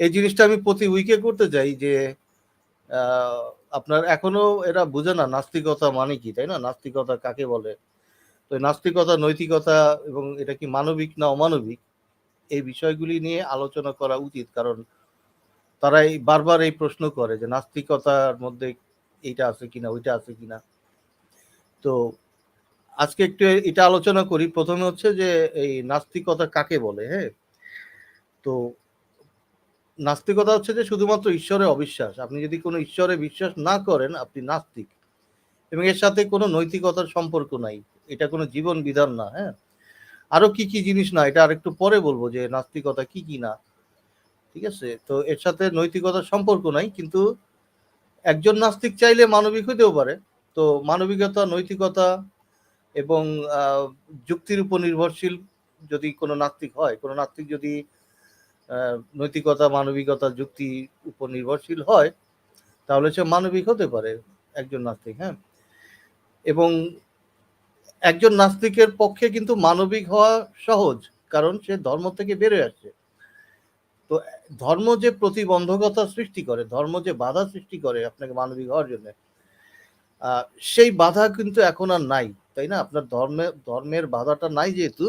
এই জিনিসটা আমি প্রতি উইকে করতে চাই যে আপনার এখনও এরা বুঝে না নাস্তিকতা মানে কি, তাই না? নাস্তিকতা কাকে বলে? তো নাস্তিকতা, নৈতিকতা এবং এটা কি মানবিক না অমানবিক, এই বিষয়গুলি নিয়ে আলোচনা করা উচিত। কারণ তারা এই বারবার এই প্রশ্ন করে যে নাস্তিকতার মধ্যে এইটা আছে কিনা, ওইটা আছে কিনা। তো আজকে একটু এটা আলোচনা করি। প্রথমে হচ্ছে যে এই নাস্তিকতা কাকে বলে হ্যাঁ? তো নাস্তিকতা হচ্ছে যে শুধুমাত্র ঈশ্বরে অবিশ্বাস। আপনি যদি কোনো ঈশ্বরে বিশ্বাস না করেন, আপনি নাস্তিক। এবং এর সাথে কোনো নৈতিকতার সম্পর্ক নাই। এটা কোনো জীবন বিধান না হ্যাঁ? আরও কি কি জিনিস না, এটা আরেকটু পরে বলব যে নাস্তিকতা কি কি না। ঠিক আছে? তো এর সাথে নৈতিকতার সম্পর্ক নাই, কিন্তু একজন নাস্তিক চাইলে মানবিক হইতেও পারে। তো মানবিকতা, নৈতিকতা এবং যুক্তির উপর নির্ভরশীল যদি কোনো নাস্তিক হয়, কোনো নাস্তিক যদি নৈতিকতা, মানবিকতা যুক্তি উপর নির্ভরশীল হয়, তাহলে সে মানবিক হতে পারে একজন নাস্তিক হ্যাঁ? এবং একজন নাস্তিকের পক্ষে কিন্তু মানবিক হওয়া সহজ, কারণ সে ধর্ম থেকে বেরোয় আসছে। তো ধর্ম যে প্রতিবন্ধকতা সৃষ্টি করে, ধর্ম যে বাধা সৃষ্টি করে আপনাকে মানবিক হওয়ার জন্য সেই বাধা কিন্তু এখন আর নাই, তাই না? আপনার ধর্মের ধর্মের বাধাটা নাই যেহেতু,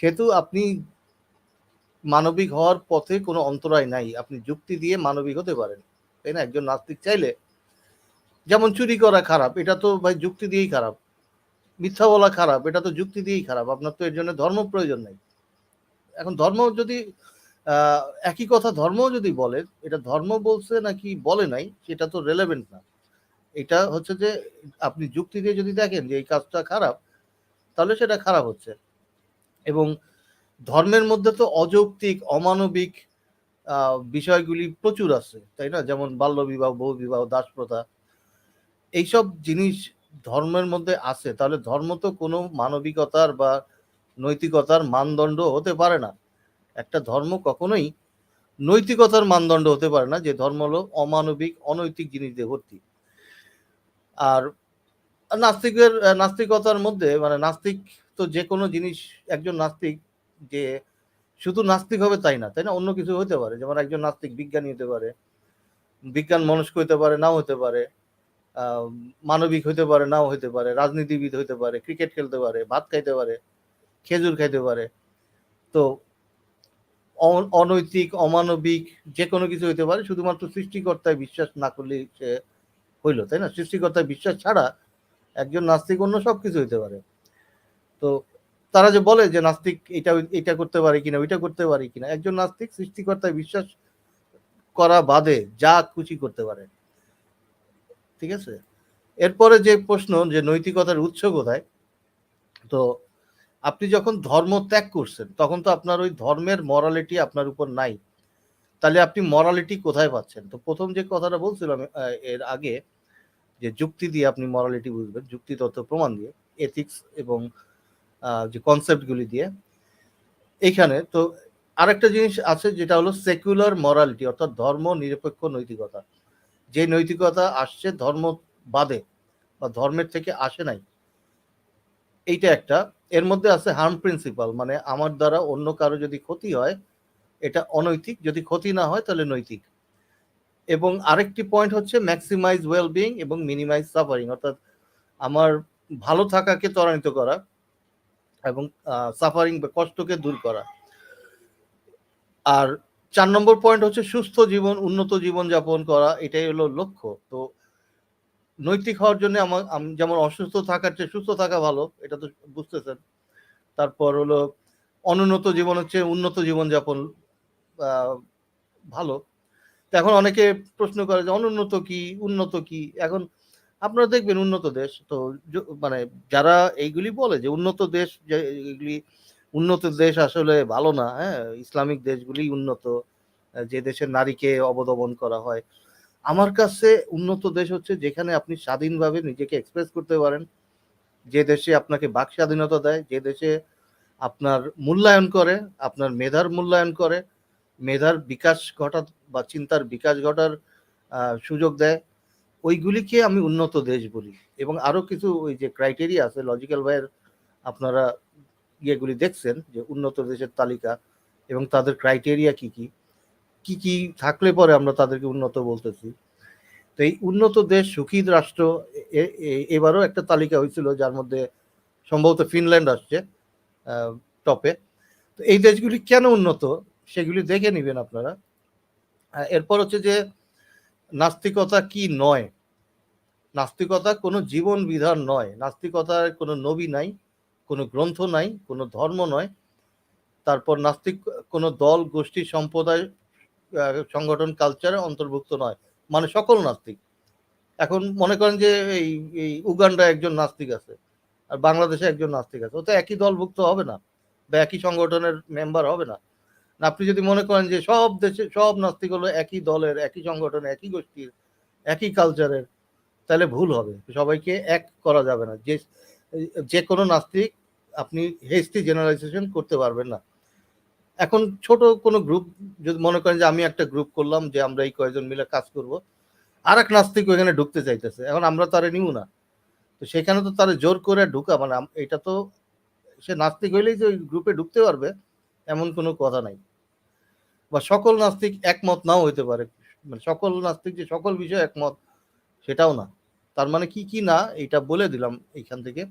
সেহেতু আপনি মানবিক হওয়ার পথে কোনো অন্তরায় নাই। আপনি যুক্তি দিয়ে মানবিক হতে পারেন, তাই না? একজন নাস্তিক চাইলে যেমন চুরি করা খারাপ, এটা তো ভাই যুক্তি দিয়েই খারাপ। মিথ্যা বলা খারাপ, এটা তো যুক্তি দিয়েই খারাপ। আপনার তো এর জন্য ধর্ম প্রয়োজন নেই। এখন ধর্ম যদি একই কথা ধর্ম যদি বলে, এটা ধর্ম বলছে নাকি বলে নাই, সেটা তো রেলেভেন্ট না। এটা হচ্ছে যে, আপনি যুক্তি দিয়ে যদি দেখেন যে এই কাজটা খারাপ, তাহলে সেটা খারাপ হচ্ছে। এবং ধর্মের মধ্যে তো অযৌক্তিক, অমানবিক বিষয়গুলি প্রচুর আছে, তাই না? যেমন বাল্য বিবাহ বহু বিবাহ দাস প্রথা এইসব জিনিস ধর্মের মধ্যে আছে। তাহলে ধর্ম তো কোনো মানবিকতার বা নৈতিকতার মানদণ্ড হতে পারে না। একটা ধর্ম কখনোই নৈতিকতার মানদণ্ড হতে পারে না, যে ধর্ম হলো অমানবিক, অনৈতিক জিনিস দিয়ে ভর্তি। আর নাস্তিকের, নাস্তিকতার মধ্যে মানে নাস্তিক তো যে কোনো জিনিস, একজন নাস্তিক যে শুধু নাস্তিক হবে তাই না? তাই না? অন্য কিছু হতে পারে। যেমন একজন নাস্তিক বিজ্ঞানী হতে পারে, বিজ্ঞান মনস্ক হতে পারে, নাও হতে পারে মানবিক হতে পারে, নাও হতে পারে, রাজনীতিবিদ হতে পারে, ক্রিকেট খেলতে পারে, ভাত খাইতে পারে, খেজুর খাইতে পারে। তো অনৈতিক, অমানবিক যে কোনো কিছু হইতে পারে, শুধুমাত্র সৃষ্টিকর্তায় বিশ্বাস না করলে সে হইল, তাই না? সৃষ্টিকর্তায় বিশ্বাস ছাড়া একজন নাস্তিক অন্য সব কিছু হইতে পারে। তো তারা যে বলে যে নাস্তিক এটা এটা করতে পারে কিনা, ওইটা করতে পারে কিনা, একজন নাস্তিক সৃষ্টিকর্তায় বিশ্বাস করা বাদে যা খুশি করতে পারে। ঠিক আছে? এরপরে যে প্রশ্ন যে নৈতিকতার উৎস কোথায়? তো আপনি যখন ধর্ম ত্যাগ করছেন, তখন তো আপনার ওই ধর্মের মরালিটি আপনার উপর নাই। তাহলে আপনি মরালিটি কোথায় পাচ্ছেন? তো প্রথম যে কথাটা বলছিলাম এর আগে যে যুক্তি দিয়ে আপনি মরালিটি বুঝবেন, যুক্তি তথ্য প্রমাণ দিয়ে এথিক্স এবং যে কনসেপ্টগুলি দিয়ে। এইখানে তো আরেকটা জিনিস আছে যেটা হলো সেকুলার মরালিটি অর্থাৎ ধর্ম নিরপেক্ষ নৈতিকতা। যে নৈতিকতা আসছে ধর্ম বাদে বা ধর্মের থেকে আসে নাই, এইটা একটা। এর মধ্যে আছে হার্ম প্রিন্সিপাল মানে আমার দ্বারা অন্য কারও যদি ক্ষতি হয়, এটা অনৈতিক। যদি ক্ষতি না হয়, তাহলে নৈতিক। এবং আরেকটি পয়েন্ট হচ্ছে ম্যাক্সিমাইজ ওয়েল বিং এবং মিনিমাইজ সাফারিং অর্থাৎ আমার ভালো থাকাকে ত্বরান্বিত করা। এবং সাফারিং বা কষ্টকে দূর করা। আর চার নম্বর পয়েন্ট হচ্ছে সুস্থ জীবন, উন্নত জীবন যাপন করা, এটাই হলো লক্ষ্য। তো নৈতিক হওয়ার জন্য আমার যেমন অসুস্থ থাকার চেয়ে সুস্থ থাকা ভালো, এটা তো বুঝতেছেন। তারপর হলো অনুন্নত জীবন হচ্ছে উন্নত জীবন যাপন ভালো। তো এখন অনেকে প্রশ্ন করে যে অনুন্নত কি, উন্নত কি? এখন আপনারা দেখবেন উন্নত দেশ, তো মানে যারা এইগুলি বলে যে উন্নত দেশ, যে এগুলি উন্নত দেশ আসলে ভালো না হ্যাঁ ইসলামিক দেশগুলি উন্নত, যে দেশের নারীকে অবদমন করা হয়। আমার কাছে উন্নত দেশ হচ্ছে যেখানে আপনি স্বাধীনভাবে নিজেকে এক্সপ্রেস করতে পারেন, যে দেশে আপনাকে বাক স্বাধীনতা দেয়, যে দেশে আপনার মূল্যায়ন করে, আপনার মেধার মূল্যায়ন করে, মেধার বিকাশ ঘটা বা চিন্তার বিকাশ ঘটার সুযোগ দেয়। ওইগুলিকে আমি উন্নত দেশ বলি এবং আরও কিছু ওই যে ক্রাইটেরিয়া আছে লজিক্যাল ভাইয়ের আপনারা ইয়েগুলি দেখছেন যে উন্নত দেশের তালিকা এবং তাদের ক্রাইটেরিয়া কি কি কি কি থাকলে পরে আমরা তাদেরকে উন্নত বলতেছি। তো এই উন্নত দেশ, সুখী রাষ্ট্র এবারও একটা তালিকা হয়েছিল যার মধ্যে সম্ভবত ফিনল্যান্ড আসছে টপে তো এই দেশগুলি কেন উন্নত, সেগুলি দেখে নেবেন আপনারা। এরপর হচ্ছে যে নাস্তিকতা কি নয়? নাস্তিকতা কোনো জীবন বিধান নয়। নাস্তিকতার কোনো নবী নাই, কোনো গ্রন্থ নাই, কোনো ধর্ম নয়। তারপর নাস্তিক কোনো দল, গোষ্ঠী, সম্প্রদায় সংগঠন কালচারে অন্তর্ভুক্ত নয়। মানে সকল নাস্তিক। এখন মনে করেন যে এই এই উগান্ডা একজন নাস্তিক আছে আর বাংলাদেশে একজন নাস্তিক আছে। ও তো একই দলভুক্ত হবে না বা একই সংগঠনের মেম্বার হবে না। আপনি যদি মনে করেন যে সব দেশে, সব নাস্তিক হলো একই দলের, একই সংগঠন, একই গোষ্ঠীর, একই কালচারের তাহলে ভুল হবে। সবাইকে এক করা যাবে না। যে যে কোনো নাস্তিক আপনি হেস্টি জেনারেলাইজেশন করতে পারবেন না। এখন ছোট কোনো গ্রুপ যদি মনে করেন যে আমি একটা গ্রুপ করলাম যে আমরা এই কয়েকজন মিলে কাজ করব আর এক নাস্তিক ওইখানে ঢুকতে চাইতেছে। এখন আমরা তারে নিব না। তো সেখানে তো তারা জোর করে ঢুকা মানে এটা তো সে নাস্তিক হইলেই যে ওই গ্রুপে ঢুকতে পারবে, এমন কোনো কথা নাই। বা সকল নাস্তিক একমত নাও হইতে পারে। মানে সকল নাস্তিক যে সকল বিষয়ে একমত, সেটাও না। তার মানে কি কি না এটা বলে দিলাম এইখান থেকে।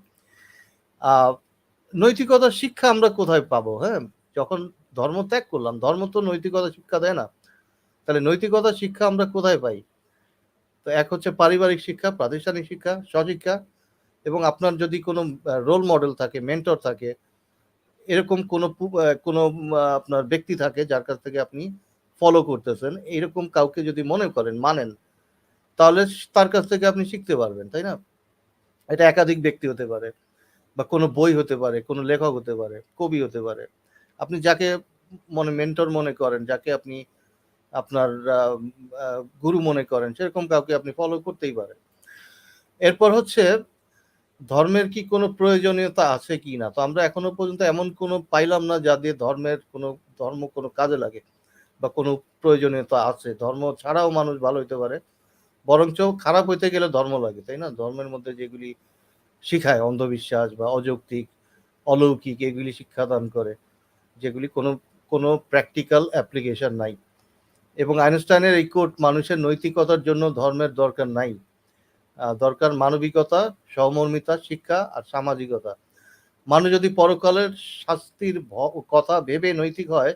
আহ নৈতিকতার শিক্ষা আমরা কোথায় পাবো হ্যাঁ? যখন ধর্ম ত্যাগ করলাম, ধর্ম তো নৈতিকতা শিক্ষা দেয় না। তাহলে নৈতিকতার শিক্ষা আমরা কোথায় পাই? তো এক হচ্ছে পারিবারিক শিক্ষা, প্রাতিষ্ঠানিক শিক্ষা, স্বশিক্ষা এবং আপনার যদি কোনো রোল মডেল থাকে মেন্টর থাকে এরকম কোনো কোনো আপনার ব্যক্তি থাকে যার কাছ থেকে আপনি ফলো করতেছেন, এরকম কাউকে যদি মনে করেন, মানেন, তাহলে তার কাছ থেকে আপনি শিখতে পারবেন, তাই না? এটা একাধিক ব্যক্তি হতে পারে বা কোনো বই হতে পারে, কোনো লেখক হতে পারে, কবি হতে পারে। আপনি যাকে মনে মেন্টর মনে করেন, যাকে আপনি আপনার গুরু মনে করেন, সেরকম কাউকে আপনি ফলো করতেই পারেন। এরপর হচ্ছে ধর্মের কি কোনো প্রয়োজনীয়তা আছে কি না? তো আমরা এখনও পর্যন্ত এমন কোনো পাইলাম না যা দিয়ে ধর্মের কোনো, ধর্ম কোনো কাজে লাগে বা কোনো প্রয়োজনীয়তা আছে। ধর্ম ছাড়াও মানুষ ভালো হইতে পারে, বরঞ্চ খারাপ হইতে গেলে ধর্ম লাগে, তাই না? ধর্মের মধ্যে যেগুলি শিখায় অন্ধবিশ্বাস বা অযৌক্তিক, অলৌকিক, এগুলি শিক্ষাদান করে, যেগুলি কোনো কোনো প্র্যাকটিক্যাল অ্যাপ্লিকেশন নাই। এবং আইনস্টাইনের এই কোট মানুষের নৈতিকতার জন্য ধর্মের দরকার নাই। দরকার মানবিকতা, সহমর্মিতা, শিক্ষা আর সামাজিকতা। মানুষ যদি পরকালের শাস্তির কথা ভেবে নৈতিক হয়,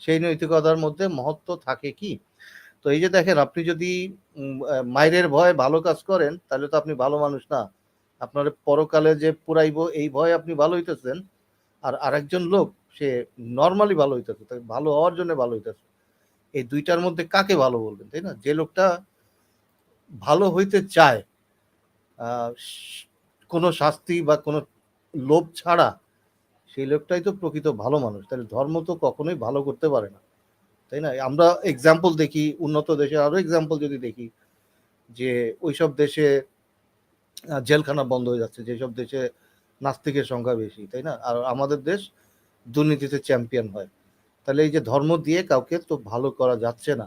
সেই নৈতিকতার মধ্যে মহত্ব থাকে কি? তো এই যে দেখেন, আপনি যদি মায়ের ভয় ভালো কাজ করেন, তাহলে তো আপনি ভালো মানুষ না। আপনার পরকালে যে পুরাইব, এই ভয় আপনি ভালো হইতেছেন। আর আরেকজন লোক, সে নর্মালি ভালো হইতেছে ভালো হওয়ার জন্য ভালো হইতেছে। এই দুইটার মধ্যে কাকে ভালো বলবেন, তাই না? যে লোকটা ভালো হইতে চায় কোনো শাস্তি বা কোনো লোভ ছাড়া সেই লোকটাই তো প্রকৃত ভালো মানুষ। তাহলে ধর্ম তো কখনোই ভালো করতে পারে না, তাই না? আমরা এক্সাম্পল দেখি, উন্নত দেশে আরও এক্সাম্পল যদি দেখি, যে ওইসব দেশে জেলখানা বন্ধ হয়ে যাচ্ছে, যেসব দেশে নাস্তিকের সংখ্যা বেশি, তাই না? আর আমাদের দেশ দুর্নীতিতে চ্যাম্পিয়ন হয়। তাহলে এই যে ধর্ম দিয়ে কাউকে তো ভালো করা যাচ্ছে না,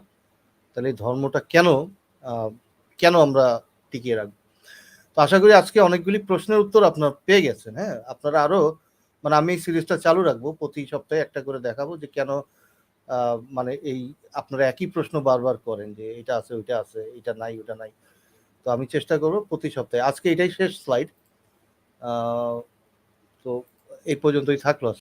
তাহলে এই ধর্মটা কেন কেন আমরা টিকিয়ে রাখব? তো আশা করি আজকে অনেকগুলি প্রশ্নের উত্তর আপনারা পেয়ে গেছেন হ্যাঁ? আপনারা আরও মানে আমি সিরিজটা চালু রাখব, প্রতি সপ্তাহে একটা করে দেখাবো যে কেন মানে এই আপনারা একই প্রশ্ন বারবার করেন যে এটা আছে, ওইটা আছে, এটা নাই, ওটা নাই। তো আমি চেষ্টা করব প্রতি সপ্তাহে। আজকে এটাই শেষ স্লাইড তো এই পর্যন্তই থাকল।